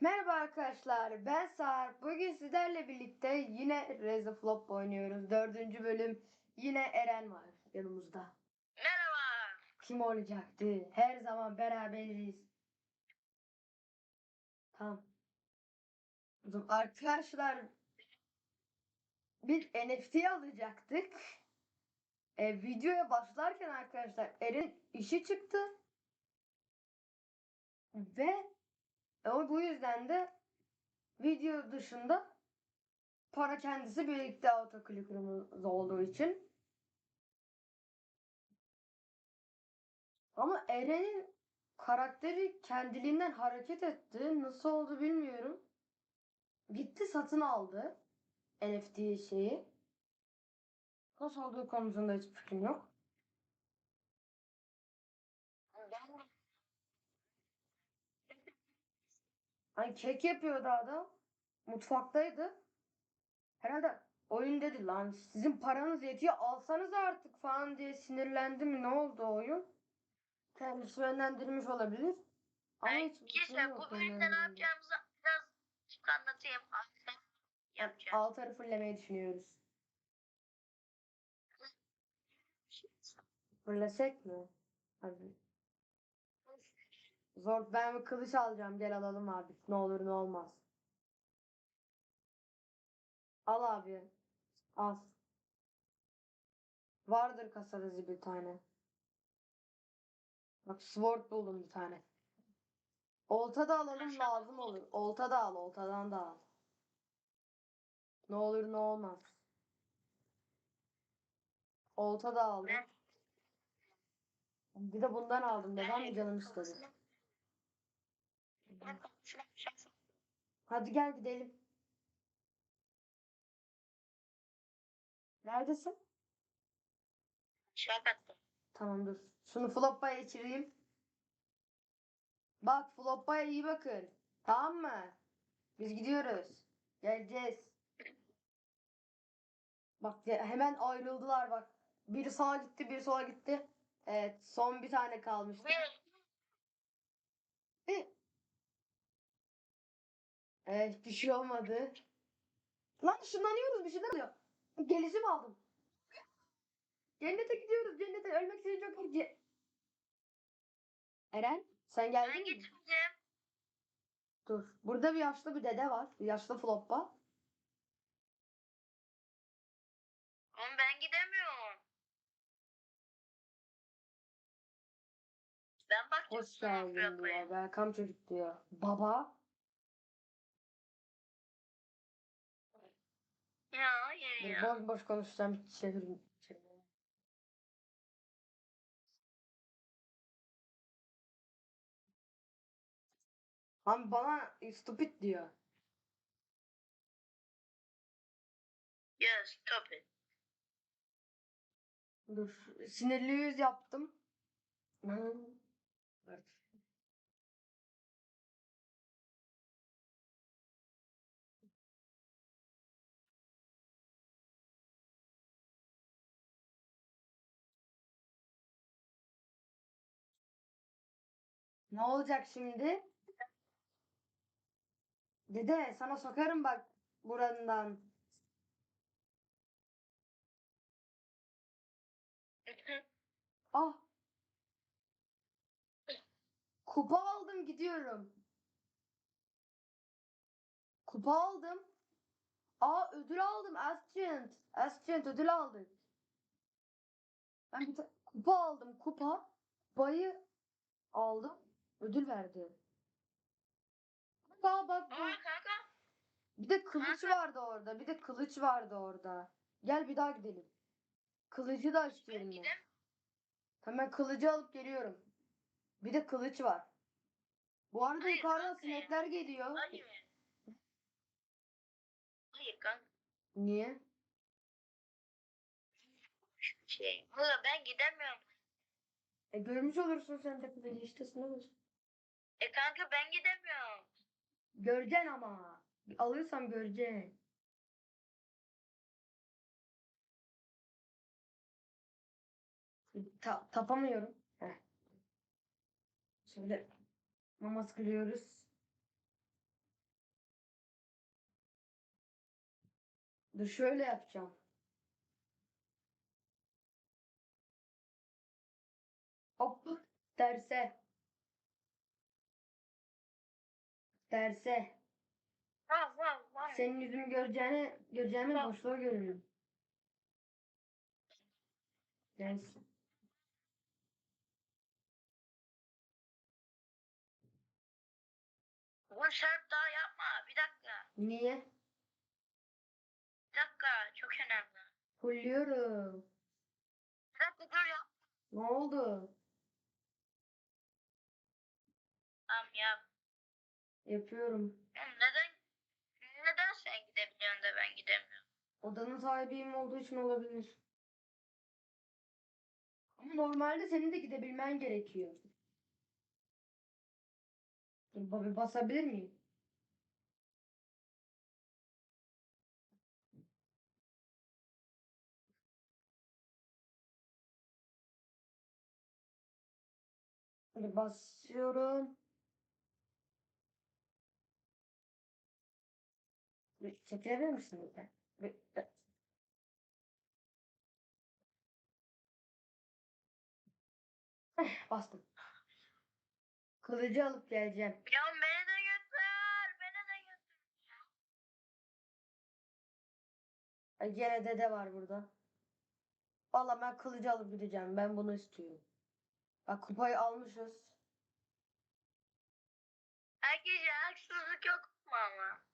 Merhaba arkadaşlar, ben Sarp. Bugün sizlerle birlikte yine Reza Flop oynuyoruz. Dördüncü bölüm. Yine Eren var yanımızda. Merhaba. Kim olacaktı? Her zaman beraberiz. Tamam. Arkadaşlar biz NFT alacaktık. E, videoya başlarken arkadaşlar Eren işi çıktı. Ve ama bu yüzden de video dışında para kendisi birlikte autoclicker'ımız olduğu için. Ama Eren'in karakteri kendiliğinden hareket etti. Nasıl oldu bilmiyorum. Gitti satın aldı. NFT şeyi. Nasıl olduğu konusunda hiçbir fikrim yok. Hani kek yapıyordu adam. Mutfaktaydı. Herhalde oyun dedi lan sizin paranız yetiyor alsanız artık falan diye sinirlendi mi ne oldu oyun? Kendisi yönlendirmiş olabilir. Ama Arkadaşlar yok bu bölümde ne yapacağımızı biraz anlatayım. Yapacağız. Altarı fullemeyi düşünüyoruz. Fullesek mi? Hadi. Zor ben bir kılıç alacağım gel alalım abi. Ne olur ne olmaz. Al abi. Al. Vardır kasada bir tane. Bak sword buldum bir tane. Olta da alalım lazım olur. Olta da al, oltadan da al. Ne olur ne olmaz. Olta da aldım. Bir de bundan aldım. Neden mi canım istedi? Hadi gel gidelim. Neredesin? Şaka attım. Tamam dur. Şunu floppaya geçireyim. Bak floppaya iyi bakın. Tamam mı? Biz gidiyoruz. Geleceğiz. Bak hemen ayrıldılar bak. Biri sağa gitti, biri sola gitti. Evet, son bir tane kalmıştı. Ve Evet, bir şey olmadı. Lan ışınlanıyoruz, bir şeyler oluyor. Gelişim aldım. Cennete gidiyoruz, cennete. Ölmek için çok iyi. Eren, sen geldin ben mi? getireceğim. Dur. Burada bir yaşlı bir dede var. Bir yaşlı floppa. Oğlum ben gidemiyorum. Ben bakacağım. Hoş geldin diyor. Welcome çocuk diyor. Baba. Hayır ya. boş boş konuşacağım. Çevir. çevir. Abi bana stupid diyor. Yes, stop it. Dur. Sinirli yüz yaptım. Hı. Ne olacak şimdi? Dede sana sokarım bak burandan. Ah. Kupa aldım gidiyorum. Kupa aldım. Aa ödül aldım Ascent. Ascent ödül aldık. Ben bir kupa aldım kupa. Kupayı aldım. Ödül verdi. Aa bak. Aa kanka. Bir de kılıç vardı orada. Bir de kılıç vardı orada. Gel bir daha gidelim. Kılıcı da gidem. Tamam ben kılıcı alıp geliyorum. Bir de kılıç var. Bu arada Hayır, yukarıdan kanka sinekler geliyor. Hayır. Hayır kanka. Niye? Şey. Ben gidemiyorum. E görmüş olursun sen de kılıcı işte sınavız. E kanka ben gidemiyorum. Göreceksin ama. Alıyorsam göreceksin. Ta tapamıyorum. Heh. Şimdi namaz kılıyoruz. Dur şöyle yapacağım. Hop derse. Terse. Var var var. Senin yüzümü göreceğine, göreceğime Tamam. boşluğa görürüm. Terse. Oğlum şarp daha yapma. Bir dakika. Niye? Bir dakika. Çok önemli. Hulluyorum. Bir dakika dur ya. Ne oldu? Yapıyorum. Neden neden sen gidebiliyorsun da ben gidemiyorum? Odanın sahibiyim olduğu için olabilir. Ama normalde senin de gidebilmen gerekiyor. Dur basabilir miyim? Hadi basıyorum. Çekilebilir misin lütfen? Bir- bir- Eh, Bastım. Kılıcı alıp geleceğim. Ya beni de götür. Beni de götür. Ay, Gene dede var burada. Valla ben kılıcı alıp gideceğim. Ben bunu istiyorum. Bak kupayı almışız. Herkese haksızlık yok mu ama?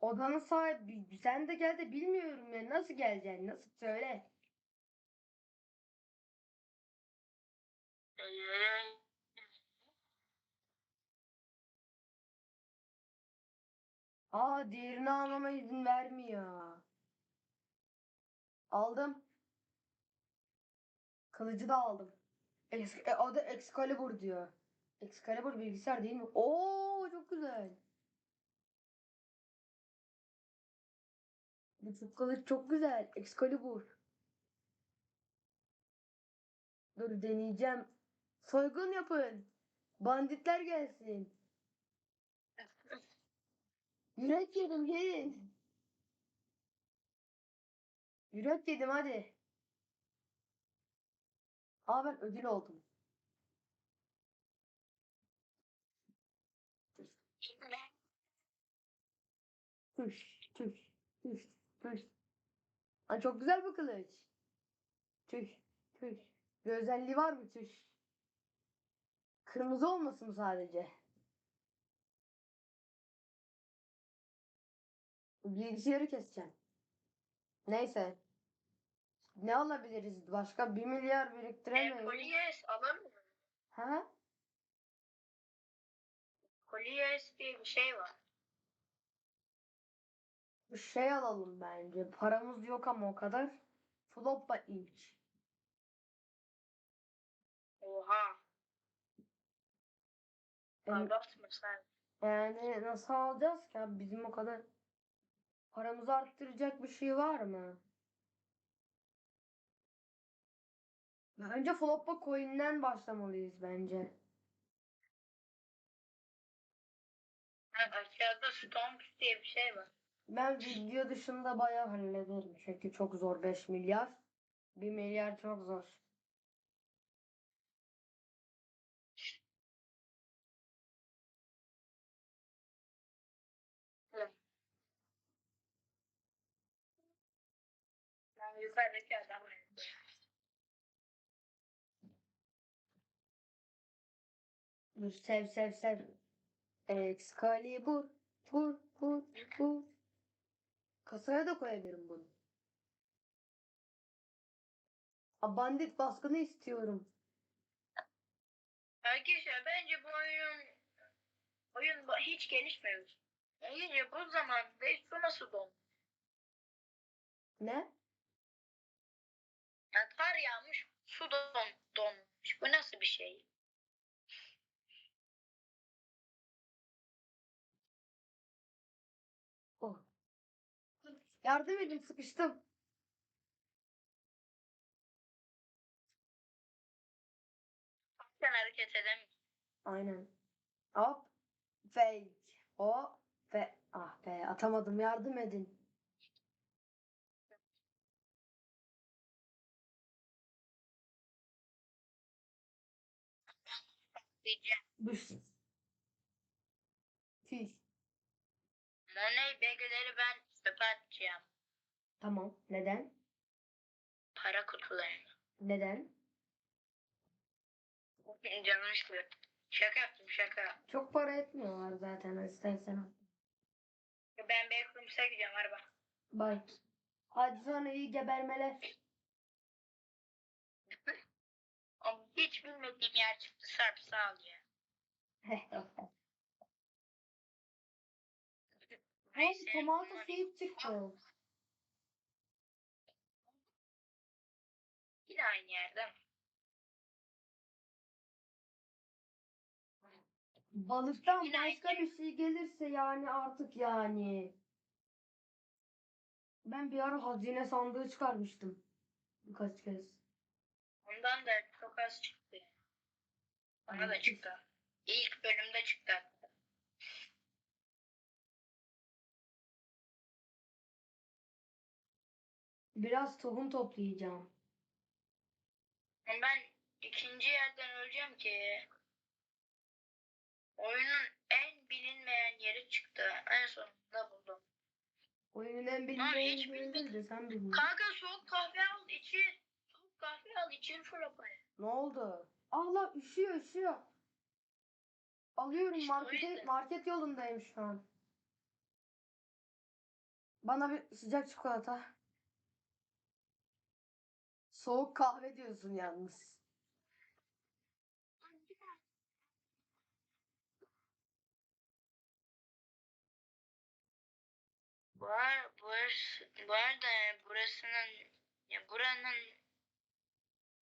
Odanın sahibi. Sen de gel de bilmiyorum ya. Nasıl geleceksin? Nasıl söyle. Aa diğerini almama izin vermiyor. Aldım. Kılıcı da aldım. Ex e, adı Excalibur diyor. Excalibur bilgisayar değil mi? Oo çok güzel. Çok kılıç çok güzel. Excalibur. Dur deneyeceğim. Soygun yapın. Banditler gelsin. Yürek yedim gelin. Yürek yedim hadi. Aa ben ödül oldum. Tüş, tüş, tüş, Aa, çok güzel bu kılıç. Tüş, tüş. Bir özelliği var mı tüş? Kırmızı olmasın mı sadece? Bilgisayarı keseceğim. Neyse. Ne alabiliriz? Başka 1 milyar E, biriktiremeyiz. Kolyes alır mı? Ha? Kolyes diye bir şey var. Şey alalım bence. Paramız yok ama o kadar. Floppa inch. Oha. Yani, Abartma sen. yani nasıl alacağız ki abi? Bizim o kadar paramızı arttıracak bir şey var mı? Önce Floppa coin'den başlamalıyız bence. Ha, aşağıda Stomp diye bir şey var. Ben video dışında bayağı hallederim. Çünkü çok zor 5 milyar. 1 milyar çok zor. Ben yukarıdaki adamı. Sev sev sev. Excalibur. Bur bur bur. Kasaya da koyabilirim bunu. A, bandit baskını istiyorum. Arkadaşlar bence bu oyun oyun hiç gelişmemiş. Bence bu zamanda su nasıl don? Ne? Yani kar yağmış, su don, donmuş. Bu nasıl bir şey? Yardım edin sıkıştım. Sen hareket edem. Aynen. Hop. Ve o ve ah be atamadım yardım edin. Düştüm. Fil. Money belgeleri ben çöpe atacağım. Tamam. Neden? Para kutularını. Neden? Canım istiyor. Şaka yaptım şaka. Çok para etmiyorlar zaten istersen. al. Ben Backrooms'a gideceğim araba. Bay. Hadi sana iyi gebermeler. Ama hiç bilmediğim yer çıktı. Sarp sağ ol ya. Abi tomato seyip çıktı. Yine aynı yerde mi? Balıktan Yine başka aynı- bir şey gelirse yani artık yani. Ben bir ara hazine sandığı çıkarmıştım. Birkaç kez. Ondan da çok az çıktı. Bana da çıktı. İlk bölümde çıktı. Biraz tohum toplayacağım. Ben ikinci yerden öleceğim ki. Oyunun en bilinmeyen yeri çıktı. En sonunda buldum. Oyunun en değil bilmedim. de sen bilmiyorsun. Kanka soğuk kahve al için. Soğuk kahve al için fırapaya. Ne oldu? Allah üşüyor üşüyor. Alıyorum İşte markete, market yolundayım şu an. Bana bir sıcak çikolata. Soğuk kahve diyorsun yalnız. Bu, ar- burası, bu arada yani burasının ya buranın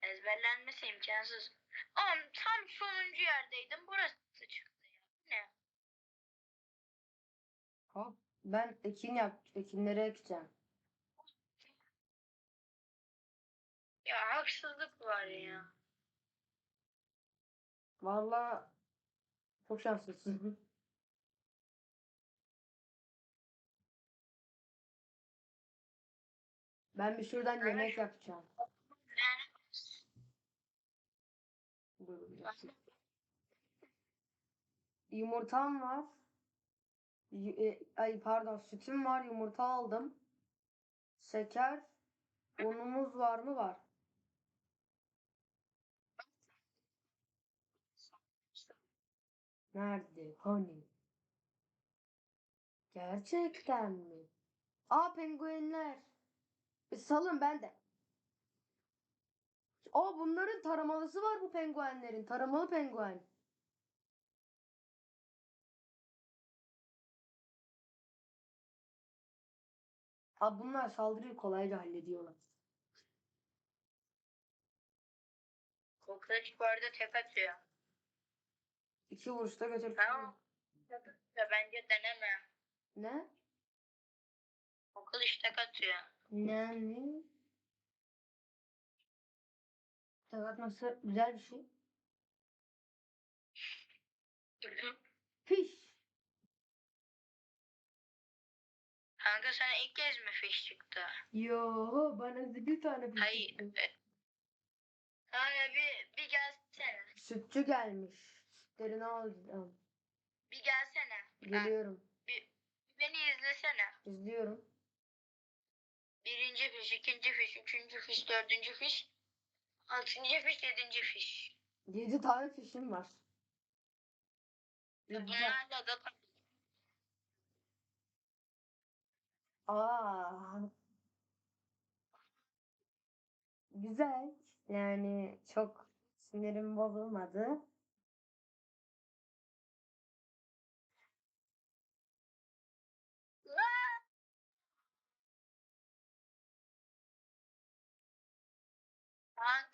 ezberlenmesi imkansız. Ama tam sonuncu yerdeydim. Burası çıktı ya. Ne? Hop. Ben ekin yap, ekinleri ekeceğim. Ya haksızlık var ya. Vallahi çok şanslısın. Ben bir şuradan Evet. yemek yapacağım. Yumurtam var. Y- e, ay pardon sütüm var yumurta aldım. Şeker. Unumuz var mı? Var. Nerede? Hani? Gerçekten mi? Aa penguenler. E, salın ben de. Aa bunların taramalısı var bu penguenlerin. Taramalı penguen. Abi bunlar saldırıyı kolayca hallediyorlar. kokoreç bu arada tek. İki vuruşta götür. Tamam. Ya bence deneme. Ne? Kokoreç tek atıyor. Ne? Ne? Tek atması güzel bir şey. Fiş. Kanka sana ilk kez mi fiş çıktı? Yo bana bir tane fiş Hayır. çıktı. e, Kanka bir, bir gelsene. Sütçü gelmiş. Sütlerini alacağım. Bir gelsene. Geliyorum. Beni izlesene. İzliyorum. Birinci fiş, ikinci fiş, üçüncü fiş, dördüncü fiş, altıncı fiş, yedinci fiş. Yedi tane fişim var. Bunlarla da Aa. Güzel. Yani çok sinirim bozulmadı.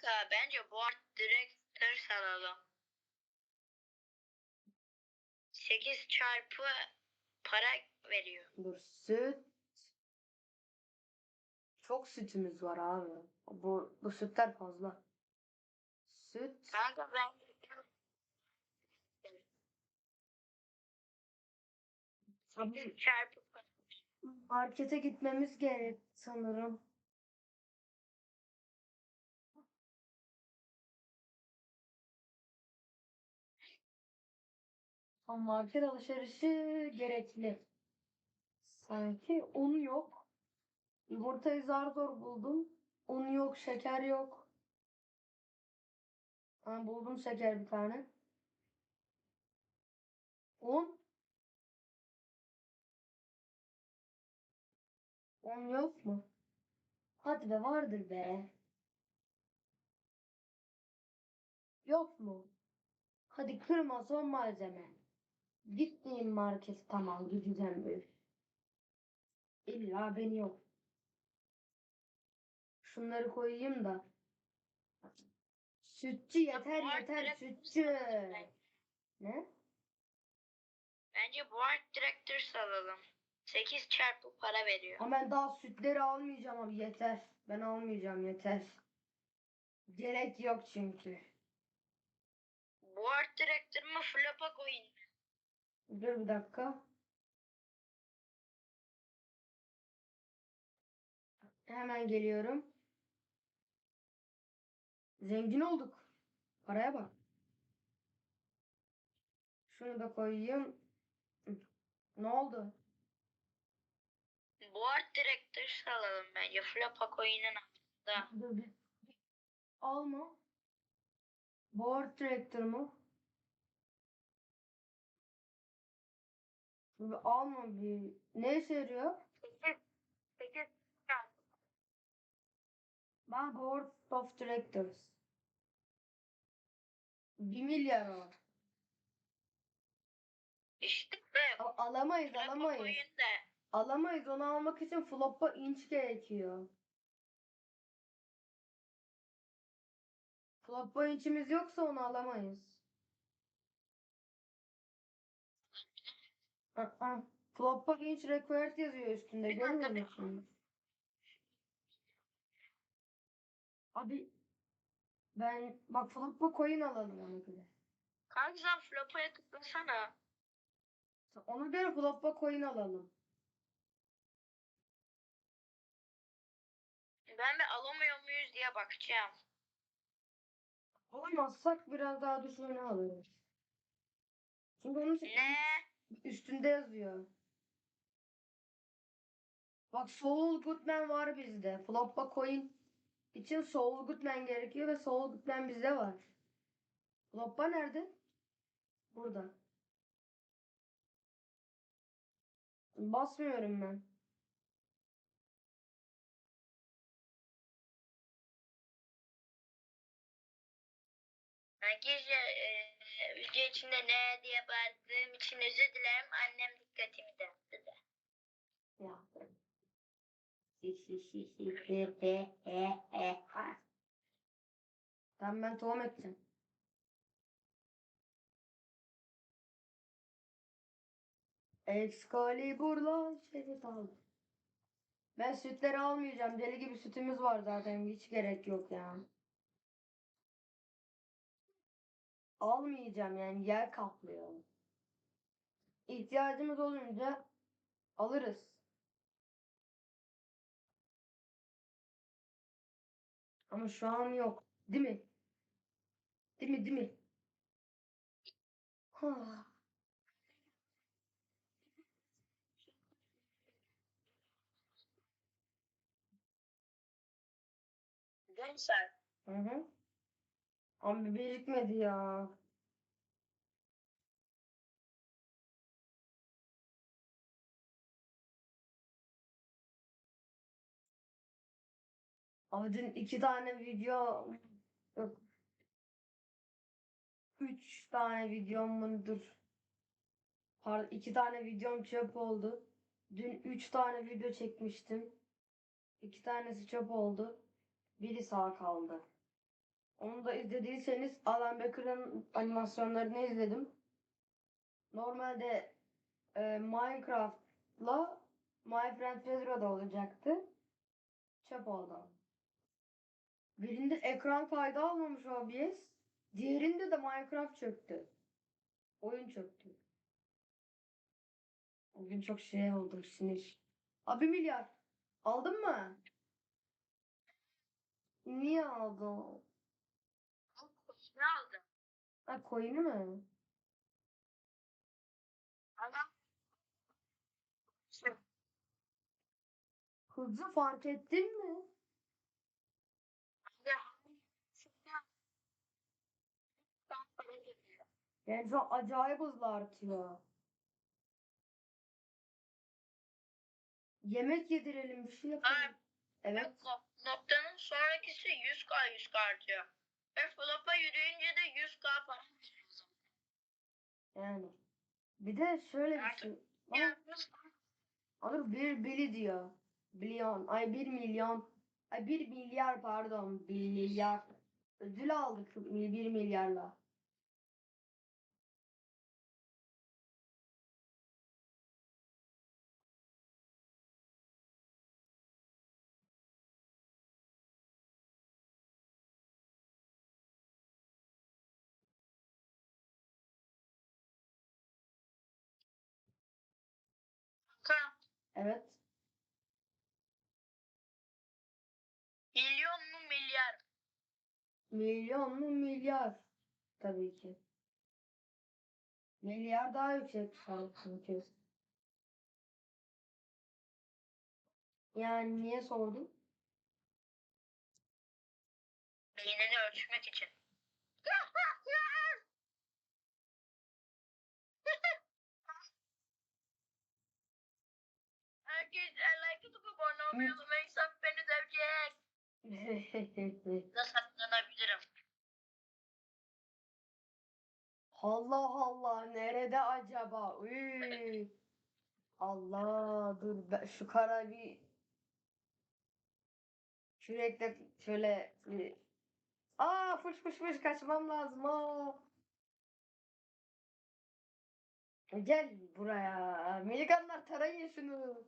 Kanka bence bu art direktör salalım. 8 çarpı para veriyor. Dur süt. Çok sütümüz var abi. Bu, bu sütler fazla. Süt. Kanka ben Abi, 8 çarpı markete gitmemiz gerek sanırım. Ama market alışverişi gerekli. Sanki un yok. Yumurtayı zar zor buldum. Un yok, şeker yok. Ha, buldum şeker bir tane. Un. Un yok mu? Hadi be vardır be. Yok mu? Hadi kırma son malzeme. Gitmeyeyim markete tamam gideceğim böyle. İlla beni yok. Şunları koyayım da. Sütçü yeter Buhar yeter direkt- sütçü. Ne? Bence Buhar Directors alalım. 8 çarpı para veriyor. Ama ben daha sütleri almayacağım abi yeter. Ben almayacağım yeter. Gerek yok çünkü. Buhar Director mı flop'a koyun? Dur bir dakika. Hemen geliyorum. Zengin olduk. Paraya bak. Şunu da koyayım. Ne oldu? Buhar Directors alalım bence. Flop'a koyunun altında. Dur bir. Alma. Board Tractor mu? Alma bir. Ne işe yarıyor? 8 8 çarpı. Ben Board of Directors. 1 milyar o. İşte be. A- alamayız Flop'a alamayız. koyun da. Alamayız onu almak için flop'a inç gerekiyor. Flop'a inçimiz yoksa onu alamayız. Aa, flop'a inç required yazıyor üstünde Bir görmüyor musun? Abi ben bak flop'a coin alalım ona göre. Kanka sen flop'a tıklasana. Ona göre flop'a coin alalım. Ben bir alamıyor muyuz diye bakacağım. Alamazsak biraz daha düşüğünü alırız. Çünkü onun için Ne? Üstünde yazıyor. Bak Saul Goodman var bizde. Floppa coin için Saul Goodman gerekiyor ve Saul Goodman bizde var. Floppa nerede? Burada. Basmıyorum ben. Arkadaşlar e, ee, video içinde ne diye bağırdığım için özür dilerim. Annem dikkatimi dağıttı da. Yaptım. E, e, tamam ben tohum ettim. Excalibur'la şerif aldım. Ben sütleri almayacağım. Deli gibi sütümüz var zaten. Hiç gerek yok ya. Almayacağım yani yer kaplıyor. İhtiyacımız olunca alırız. Ama şu an yok. Değil mi? Değil mi? Değil mi? Ha. Gençler Hı hı. Abi birikmedi ya. Abi dün iki tane video yok. Üç tane videom mudur? Pardon iki tane videom çöp oldu. Dün üç tane video çekmiştim. İki tanesi çöp oldu. Biri sağ kaldı. Onu da izlediyseniz Alan Baker'ın animasyonlarını izledim. Normalde e, Minecraft'la My Friend Pedro'da olacaktı. Çöp oldu. Birinde ekran kaydı almamış OBS. Diğerinde de Minecraft çöktü. Oyun çöktü. O gün çok şey oldu sinir. Abi milyar. Aldın mı? Niye aldın? Ha koyunu mu? Hızı fark ettin mi? Yani şu acayip hızlı artıyor. Yemek yedirelim bir şey yapalım. Abi, Evet. Noktanın sonrakisi 100K 100K artıyor. Ve flop'a yürüyünce de 100k para. Yani. Bir de şöyle bir şey. Alır bir bili diyor. Milyon. Ay bir milyon. Ay bir milyar pardon. Bir milyar. Ödül aldık bir milyarla. Evet. milyon mu milyar? Milyon mu milyar? Tabii ki. Milyar daha yüksek çünkü. Yani niye sordun? Beynini ölçmek için. Herkes like olmayı unutmayın. beni dövecek. Da saklanabilirim. Allah Allah nerede acaba? Uy. Allah dur ben şu kara bir kürekle şöyle bir Aa fış fış fış kaçmam lazım. Aa. Gel buraya. Miliganlar tarayın şunu.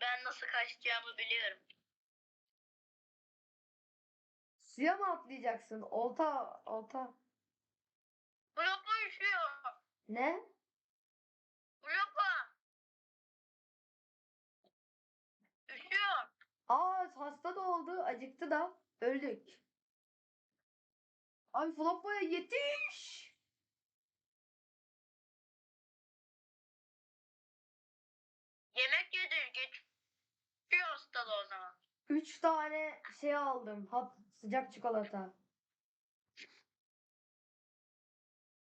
Ben nasıl kaçacağımı biliyorum. Suya mı atlayacaksın? Olta, olta. Blopa üşüyor. Ne? Blopa. Üşüyor. Aa hasta da oldu. Acıktı da. Öldük. Abi Floppa'ya yetiş. Yemek yedir. Geçiyor hastalığı o zaman. Üç tane şey aldım. Hap, sıcak çikolata.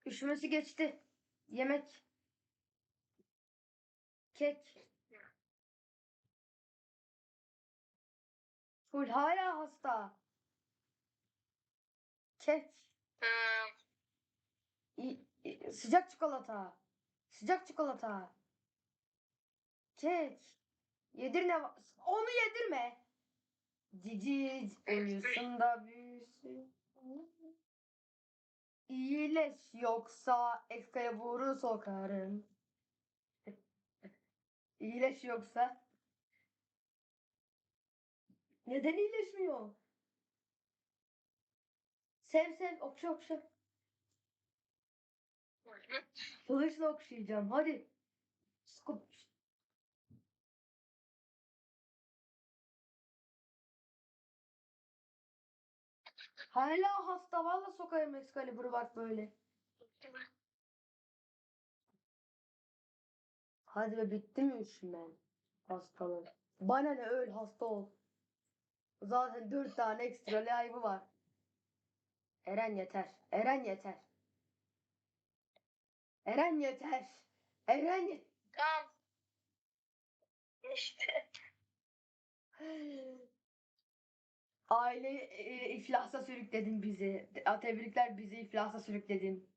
Üşümesi geçti. Yemek. Kek. Full hala hasta. Kek. Hmm. İ- i- sıcak çikolata. Sıcak çikolata. Kek. Yedirme. Onu yedirme. Cici uyusun da büyüsün. İyileş yoksa Excalibur'u sokarım. İyileş yoksa. Neden iyileşmiyor? Sev sev okşa okşa. Kılıçla okşayacağım. Hadi. Sıkıp. Hala hasta. Valla sokarım Excalibur'u bak böyle. Hadi be bitti mi üşümen? Hastalık. Bana ne öl hasta ol. Zaten dört tane ekstra live'ı var. Eren yeter. Eren yeter. Eren yeter. Eren yeter. Tamam. İşte. Aile e, iflasa sürükledin bizi. Tebrikler bizi iflasa sürükledin.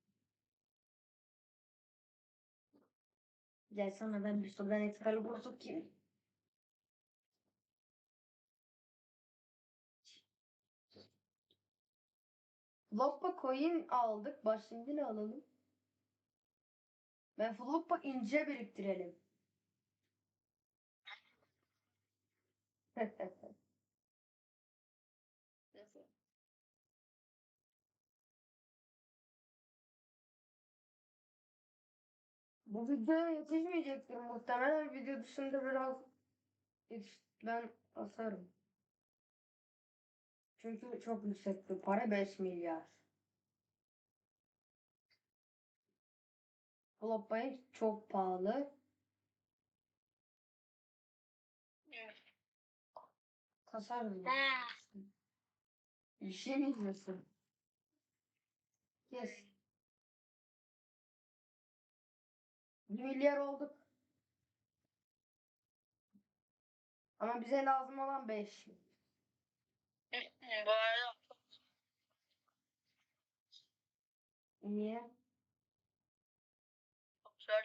Gel sana ben bir sorudan Excalibur sokayım. Floppa coin aldık. Baş şimdi ne alalım? Ben Floppa ince biriktirelim. Bu videoya yetişmeyecektir muhtemelen. Video dışında biraz ben asarım. Çünkü çok yüksekti. Para 5 milyar. Flopbayın çok pahalı. Kasar mı? Hmm. Bir şey mi izliyorsun? Yes. Milyar olduk. Ama bize lazım olan 5. Bu arada Niye? zor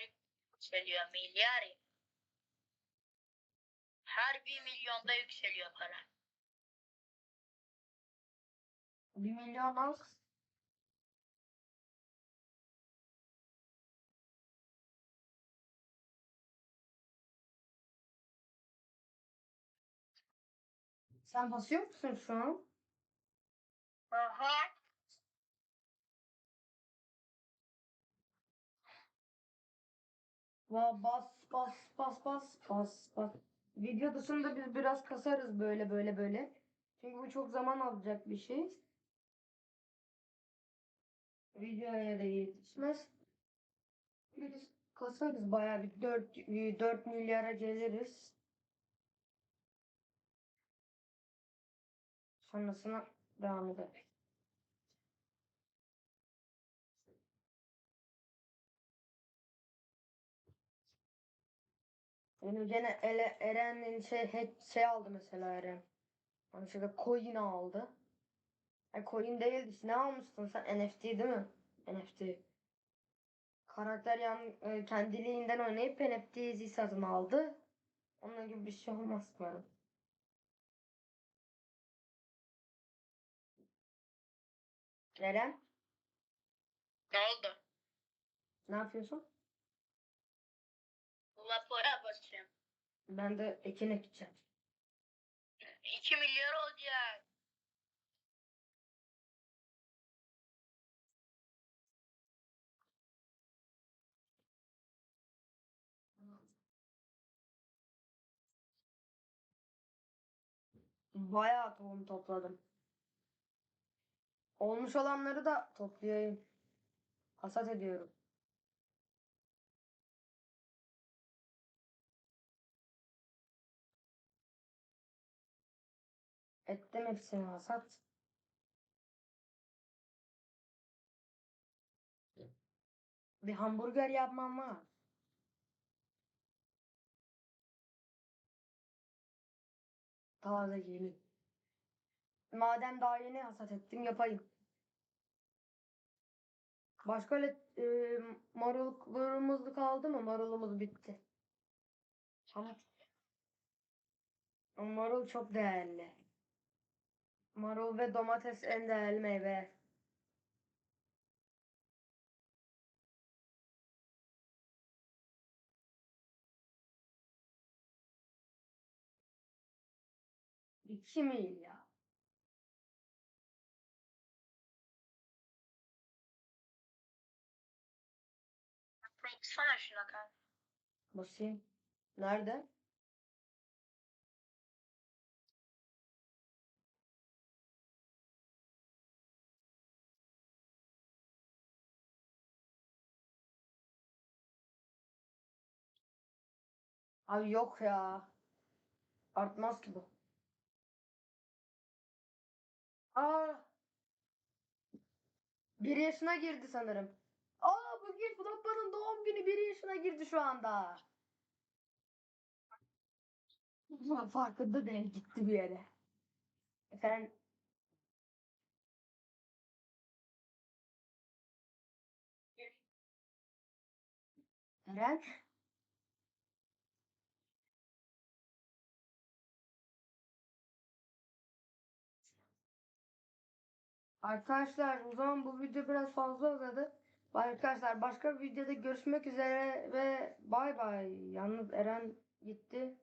yükseliyor milyar. Her bir milyonda yükseliyor para. 1 milyon az. Sen basıyor musun şu an? Aha. Va bas bas bas bas bas bas. Video dışında biz biraz kasarız böyle böyle böyle. Çünkü bu çok zaman alacak bir şey. Videoya da yetişmez. Biz kasarız bayağı bir 4, 4 milyara geliriz. Sonrasına devam ederiz. Benim gene ele, Eren'in şey, he- şey aldı mesela Eren. Hani şöyle coin aldı. Ay coin değil işte ne almıştın sen? NFT değil mi? NFT. Karakter yan, e, kendiliğinden oynayıp NFT satın aldı. Onun gibi bir şey olmaz umarım. Eren Ne oldu? ne yapıyorsun? Lapora basıyorum. Ben de ekin ekeceğim. 2 milyar olacak. Bayağı tohum topladım. Olmuş olanları da toplayayım. Hasat ediyorum. Ettim hepsini hasat. Bir hamburger yapmam var. Taze yeni. Madem daha yeni hasat ettim yapayım. Başka e, marullarımız kaldı mı? Marulumuz bitti. Ama ama marul çok değerli. Marul ve domates en değerli meyve. İki milyar. Baksana şuna kanka. Basayım. Nerede? Abi yok ya. Artmaz ki bu. Aa. Bir yaşına girdi sanırım. Aa bugün Floppa'nın doğum günü bir yaşına girdi şu anda. Farkında değil gitti bir yere. Efendim Eren? Arkadaşlar o zaman bu video biraz fazla uzadı. Arkadaşlar başka bir videoda görüşmek üzere ve bay bay. Yalnız Eren gitti.